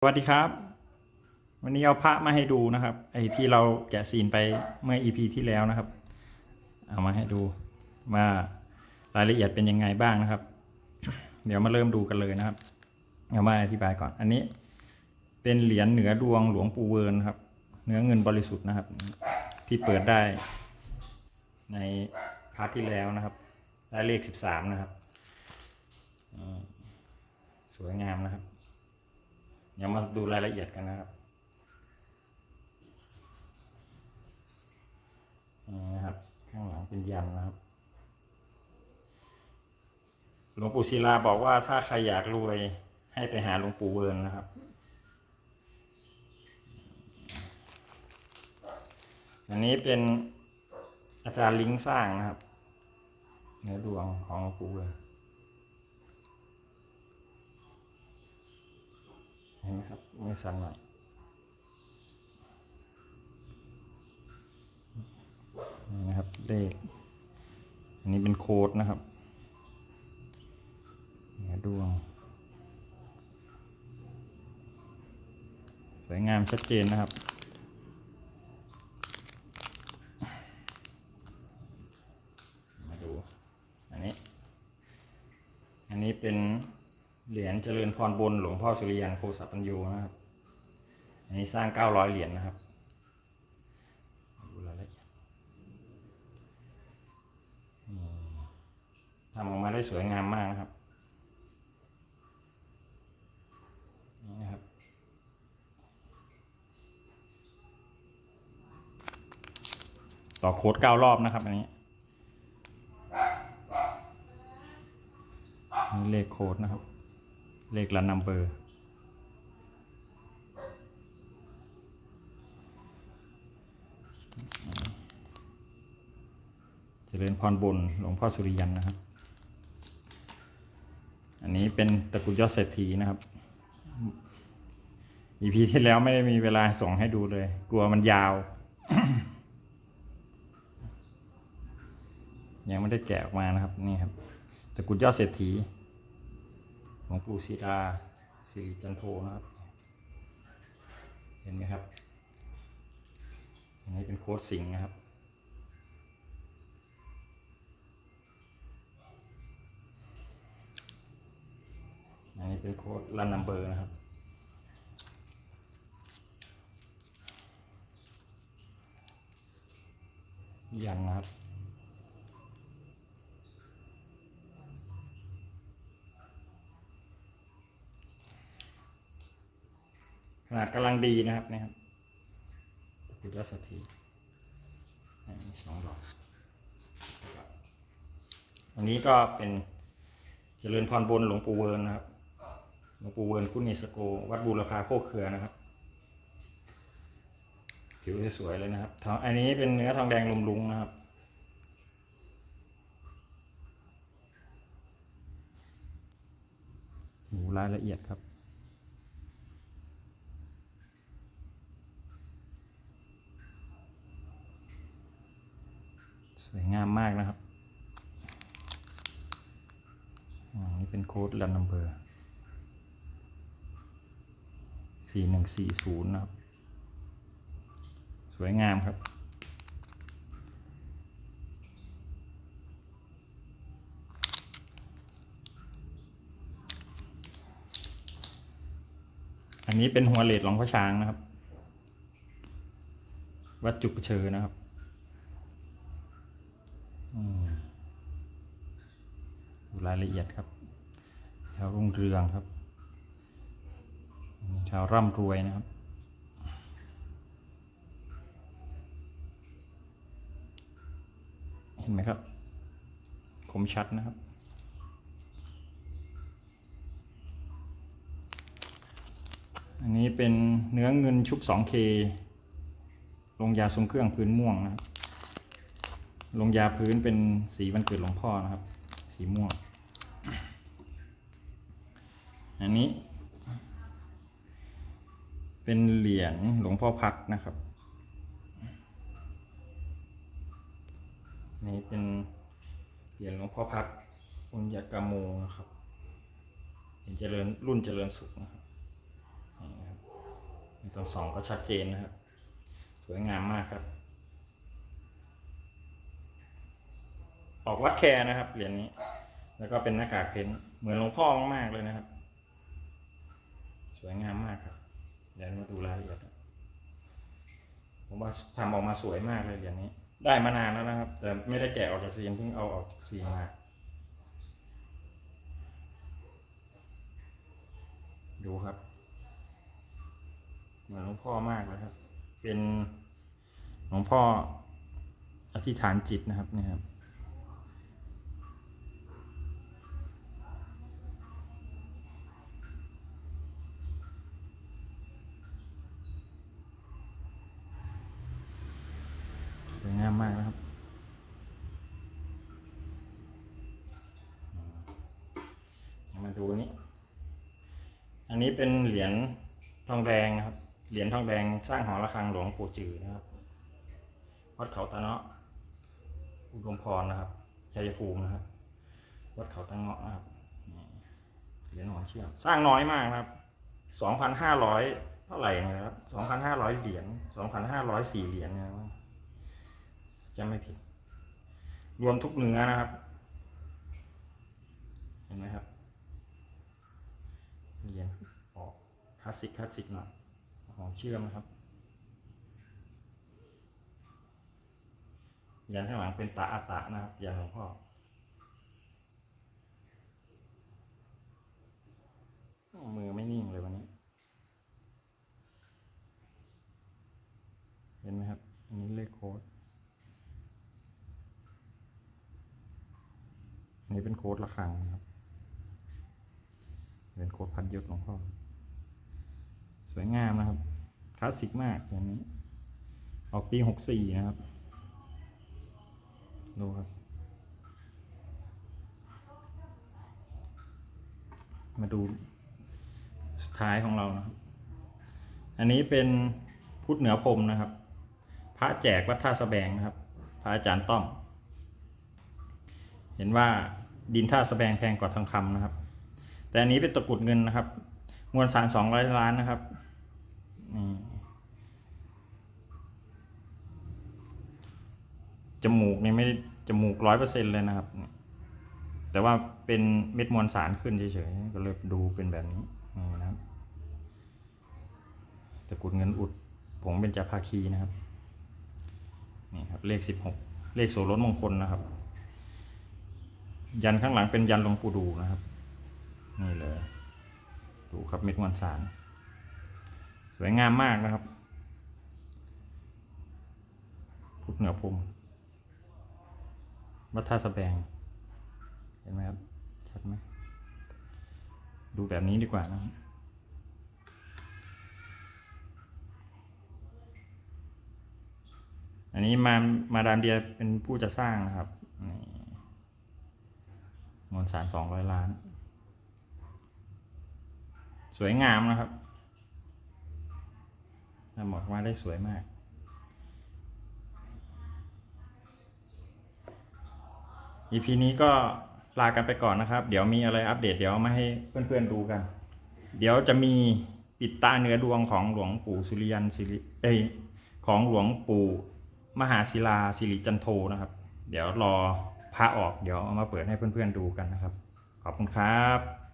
สวัสดีครับ วันนี้เอาพระมาให้ดูนะครับ ไอ้ที่เราแกะซีนไปเมื่อ EP ที่แล้วนะครับ เอามาให้ดูว่ารายละเอียดเป็นยังไงบ้างนะครับ เดี๋ยวมาเริ่มดูกันเลยนะครับเอามาอธิบายก่อน อันนี้เป็นเหรียญเหนือดวงหลวงปู่เวิร์นครับ เนื้อเงินบริสุทธิ์นะครับ ที่เปิดได้ ในพาร์ทที่แล้วนะครับได้เลขสิบสามนะครับสวยงามนะครับ เดี๋ยวมาดูรายละเอียดกันนะครับนี่นะครับ ข้างหลังเป็นยันนะครับ หลวงปู่ศิลาบอกว่าถ้าใครอยากรวยให้ไปหาหลวงปู่เวิร์นนะครับ อันนี้เป็นอาจารย์ลิงสร้างนะครับ เนื้อดวงของหลวงปู่เวิร์น เห็นครับไม่สั่นหน่อยนี่นะครับเลขอันนี้เป็นโค้ดนะครับเหนือดวงสวยงามชัดเจนนะครับมาดูอันนี้ อันนี้เป็น เหรียญเจริญพรบนหลวงพ่อสุริยันโคสัปัญโยนะครับ อันนี้สร้างเก้าร้อยเหรียญนะครับดูรายละเอียดทำออกมาได้สวยงามมากนะครับ นี่นะครับ ต่อโค้ดเก้ารอบนะครับอันนี้นี่เลขโค้ดนะครับ เลขลันนัมเบอร์เจริญพรบนหลวงพ่อสุริยันนะครับ อันนี้เป็นตะกุดยอดเศรษฐีนะครับอีพีที่แล้วไม่ได้มีเวลาส่งให้ดูเลย กลัวมันยาว ยังไม่ได้แกะออกมานะครับ นี่ครับตะกุดยอดเศรษฐี หลวงปู่ศิลาสิริจันโทนะครับ เห็นไหมครับ อันนี้เป็นโค้ดสิงห์นะครับ อันนี้เป็นโค้ดรันนัมเบอร์นะครับยันนะครับ นาดกำลังดีนะครับนี่ครับตะกุดยอดเศรษฐีอันนี้สองดอกอันนี้ก็เป็นเจริญพรบนหลวงปู่เวิร์นนะครับ หลวงปู่เวิร์นคุณเนสโก วัดบูรพาโคกเขือนะครับ ผิวสวยเลยนะครับทองอันนี้เป็นเนื้อทองแดงลมลุงนะครับหูรายละเอียดครับ สวยงามมากนะครับอ่านี่เป็นโค้ดรันนัมเบอร์สี่หนึ่งสี่ศูนย์นะครับ สวยงามครับอันนี้เป็นหัวเลดหลวงพ่อช้างนะครับ วัดจุกเชอนะครับ อืมดูรายละเอียดครับชาวรุ่งเรืองครับ ชาวร่ำรวยนะครับ เห็นไหมครับ คมชัดนะครับ อันนี้เป็นเนื้อเงินชุบ 2K ลงยาทรงเครื่องพื้นม่วงนะครับลงยาพื้นเป็นสีวันเกิดหลวงพ่อนะครับ สีม่วง อันนี้ เป็นเหรียญหลวงพ่อพัดนะครับ นี่เป็นเหรียญหลวงพ่อพัดปุญญกามโมนะครับเป็นเจริญรุ่นเจริญสุขนะครับนี่นะครับตรงสองก็ชัดเจนนะครับ สวยงามมากครับ ออกวัดแคร์นะครับเหรียญนี้ แล้วก็เป็นหน้ากากเพ้นเหมือนหลวงพ่อมากๆเลยนะครับ วยงามมากครับเดี๋ยวมาดูรายละเอียดผมว่าทำออกมาสวยมากเลยเหรียญนี้ ได้มานานแล้วนะครับ แต่ไม่ได้แกะออกจากซีนเพิ่งเอาออกจากซีนมาดูครับ เหมือนหลวงพ่อมากเลยครับ เป็นหลวงพ่ออธิษฐานจิตนะครับนี่ครับ สวยงามมากนะครับ มา ดูนี้ อันนี้เป็นเหรียญทองแดงนะครับ เหรียญทองแดงสร้างหอระฆังหลวงปู่จือนะครับ วัดเขาตะเนาะ อุดมพรนะครับ ชัยภูมินะครับ วัดเขาตะเงาะนะครับ เหรียญหอเชื่อม สร้างน้อยมากนะครับ สองพันห้าร้อยเท่าไหร่เนะครับสองพันห้าร้อยเหรียญสองพันห้าร้อยสี่เหรียญนะครับจะไม่ผิด รวมทุกเนื้อนะครับ เห็นไหมครับ ออกคลาสสิกคลาสสิกหน่อยหอมเชื่อมนะครับ ยันข้างหลังเป็นตาอาตะนะครับยันหลวงพ่อมือไม่นิ่งเลยวันนี้ เห็นไหมครับ อันนี้เลขโค้ดอันนี้เป็นโค้ดระฆังนะครับ เป็นโคดพัดยศหลวงพ่อ สวยงามนะครับ คลาสสิกมากอย่างนี้ ออกปีหกสี่นะครับ ดูครับ มาดูสุดท้ายของเรานะครับ อันนี้เป็นพุทธเหนือพรมนะครับ พระแจกวัดท่าสแบงนะครับ พระอาจารย์ต้อม เห็นว่าดินท่าสแบงแพงกว่าทองคำนะครับ แต่อันนี้เป็นตะกุดเงินนะครับ มวลสารสองร้อยล้านนะครับจมูกนี่ไม่จมูกร้อยเปอร์เซ็นเลยนะครับ แต่ว่าเป็นเม็ดมวลสารขึ้นเฉยๆก็เลยดูเป็นแบบนี้นี่นะครับตะกุดเงินอุดผงเป็นจาภาคีนะครับนี่ครับ เลขสิบหกเลขโสรถมงคลนะครับ ยันข้างหลังเป็นยันหลวงปู่ดูนะครับ นี่เลย ดูครับเม็ดมวลสาร สวยงามมากนะครับ พุทธเหนือพรมวัดท่าสแบง เห็นไหมครับ ชัดไหม ดูแบบนี้ดีกว่านะครับอันนี้มามาดามเดียเป็นผู้จะสร้างนะครับมวลสารสองร้อยล้าน สวยงามนะครับทำออกมาได้สวยมาก EP นี้ก็ลากันไปก่อนนะครับ เดี๋ยวมีอะไรอัปเดตเดี๋ยวมาให้เพื่อนๆดูกัน เดี๋ยวจะมีปิดตาเนื้อดวงของหลวงปู่สุริยันสิริเอยของหลวงปู่มหาศิลาสิริจันโทนะครับ เดี๋ยวรอพระออกเดี๋ยวเอามาเปิดให้เพื่อนๆดูกันนะครับ ขอบคุณครับ